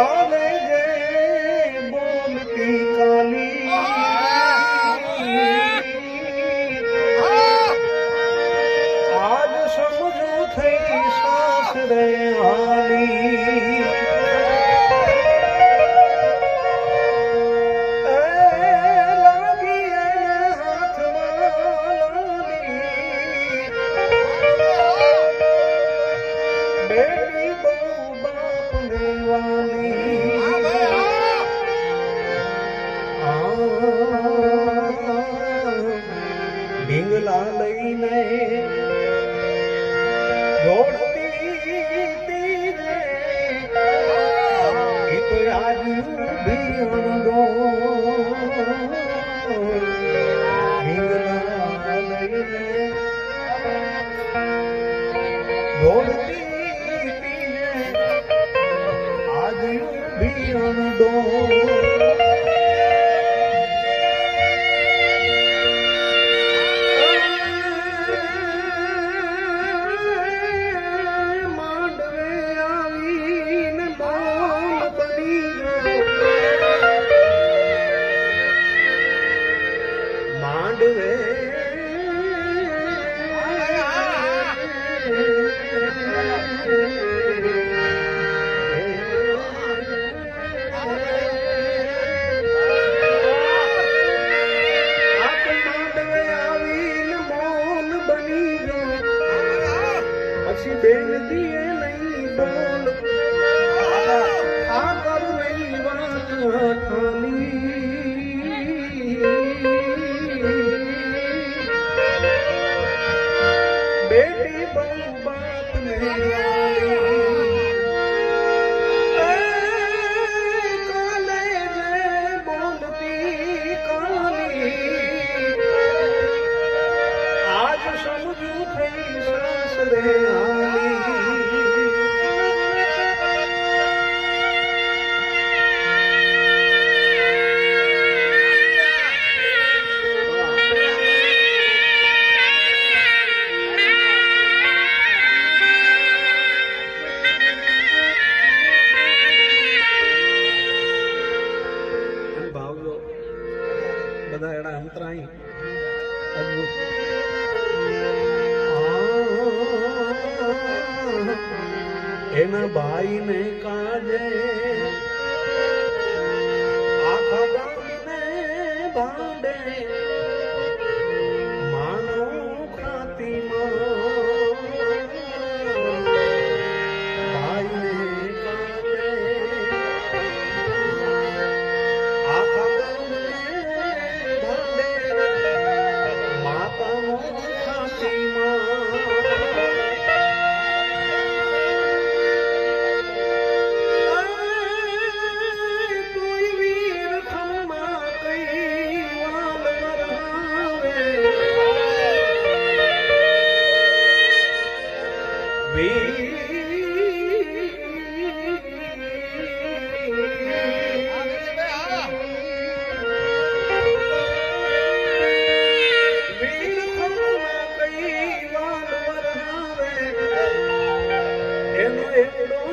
આવે જે બોલતી કાલી આજ સમજુ થઈ સાસ રે ಬಿಡೋ 眼泪已奔。સાઈ એના ભાઈ ને કાજે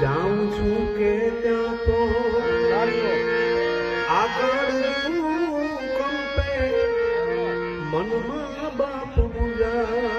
જાઉં છું કે ત્યાં તો આગળ કંપે મનમાં બાપ પૂજા